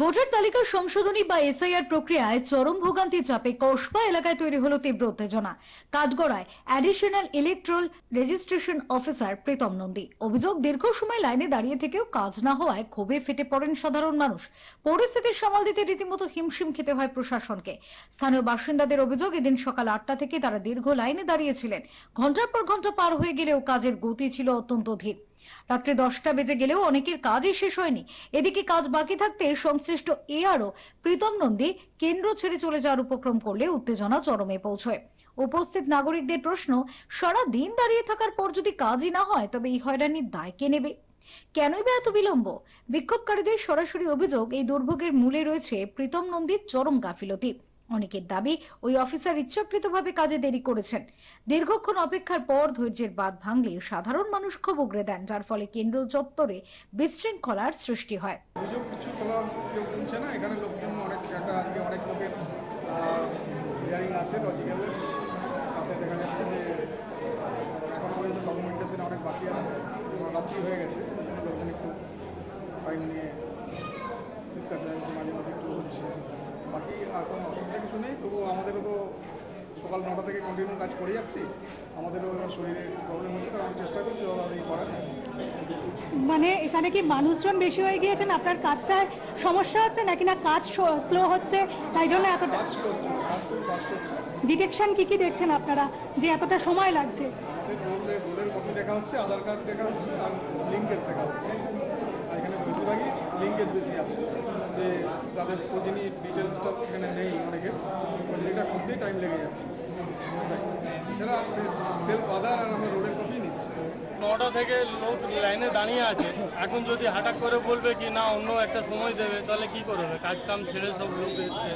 Voter তালিকা সংশোধনী বা এসআইআর প্রক্রিয়ায় চরম ভোগান্তির চাপে কসবা এলাকায় তৈরি হলো তীব্র উত্তেজনা। কাঠগড়ায় additional electoral registration officer Pritam Nandi. অভিযোগ, দীর্ঘ সময় লাইনে দাঁড়িয়ে থেকেও কাজ না হওয়ায় ক্ষোভে ফেটে পড়েন সাধারণ মানুষ। পরিস্থিতির সামাল দিতে রীতিমতো হিমশিম খেতে হয় প্রশাসনকে। স্থানীয় বাসিন্দাদের অভিযোগ, এদিন সকাল আটটা থেকে তারা দীর্ঘ লাইনে দাঁড়িয়েছিলেন। ঘণ্টার পর ঘণ্টা পার হয়ে গেলেও কাজের গতি ছিল অত্যন্ত ধীর। রাত্রি দশটা বেজে গেলেও অনেকের কাজই শেষ হয়নি। এদিকে কাজ বাকি থাকতে সংশ্লিষ্ট এআরও প্রীতম নন্দী কেন্দ্র ছেড়ে চলে যাওয়ার উপক্রম করলে উত্তেজনা চরমে পৌঁছয়। উপস্থিত নাগরিকদের প্রশ্ন, সারা দিন দাঁড়িয়ে থাকার পর যদি কাজই না হয়, তবে এই হয়রানির দায় কে নেবে? কেনই বা এত বিলম্ব? বিক্ষোভকারীদের সরাসরি অভিযোগ, এই দুর্ভোগের মূলে রয়েছে প্রীতম নন্দীর চরম গাফিলতি। অনেকের দাবি, ওই অফিসার ইচ্ছাকৃতভাবে কাজে দেরি করেছেন। দীর্ঘক্ষণ অপেক্ষার পর ধৈর্যের বাদ ভাঙলে সাধারণ মানুষ ক্ষোভ উগড়ে দেন, যার ফলে কেন্দ্র চত্বরে বিশৃঙ্খলার সৃষ্টি হয়। অনেক বাকি আছে রাত্রি হয়ে গেছে লোকজন একটু টাইম নিয়ে চিৎকার চাইছে মাঝে মাঝে একটু হচ্ছে এখন অসুবিধা কিছু নেই। তবু আমাদেরও তো সকাল নটা থেকে কন্টিনিউ কাজ করে যাচ্ছি। আমাদেরও শরীরে প্রবলেম হচ্ছে তার চেষ্টা করছি যতটাই করার। মানে এখানে কি মানুষজন বেশি হয়ে গিয়েছেন? আপনার কাজটায় সমস্যা হচ্ছে নাকি না? কাজ স্লো হচ্ছে? তাই জন্য এতটা ডিটেকশন কি কি দেখছেন আপনারা? যে এতটা সময় লাগছে? রোলে কপি দেখা হচ্ছে আধার কার্ড দেখা হচ্ছে আর লিঙ্কেজ দেখা হচ্ছে। এখানে বেশিরভাগই লিঙ্কেজ বেশি আছে। যে যাদের প্রতিনি ডিটেলসটা এখানে নেই অনেকের যেটা খুঁজতেই টাইম লেগে যাচ্ছে। এছাড়া সেলফ আধার আর আমরা রোলের কপি নিচ্ছি। নটা থেকে লোক লাইনে দাঁড়িয়ে আছে। এখন যদি হঠাৎ করে বলবে কি না অন্য একটা সময় দেবে তাহলে কি করবে? কাজ কাম ছেড়ে সব লোক এসছে।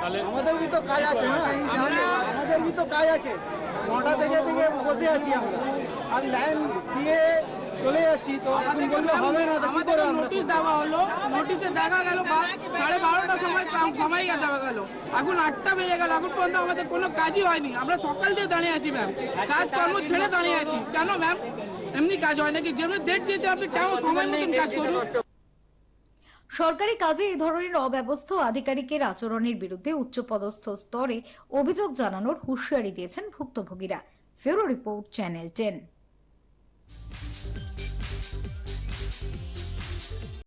তাহলে আমাদের তো কাজ আছে না? আমাদের তো কাজ আছে। নটা থেকে থেকে বসে আছি আমরা। আর লাইন দিয়ে চলে যাচ্ছি তো এখন বললে হবে না তো কি করে দেওয়া হলো নোটিশে দেখা গেল সাড়ে বারোটার সময় সময় দেওয়া গেল। এখন আটটা বেজে গেল, এখন পর্যন্ত আমাদের কোনো কাজই হয়নি। আমরা সকাল দিয়ে দাঁড়িয়ে আছি ম্যাম কাজ কর্ম ছেড়ে দাঁড়িয়ে আছি। কেন ম্যাম এমনি কাজ হয় নাকি? যেমনি ডেট দিতে আপনি তেমন সময় মতন কাজ করুন? সরকারি কাজে এই ধরনের অব্যবস্থা আধিকারিকের আচরণের বিরুদ্ধে উচ্চপদস্থ স্তরে অভিযোগ জানানোর হুঁশিয়ারি দিয়েছেন ভুক্তভোগীরা। ফেরো রিপোর্ট, চ্যানেল টেন।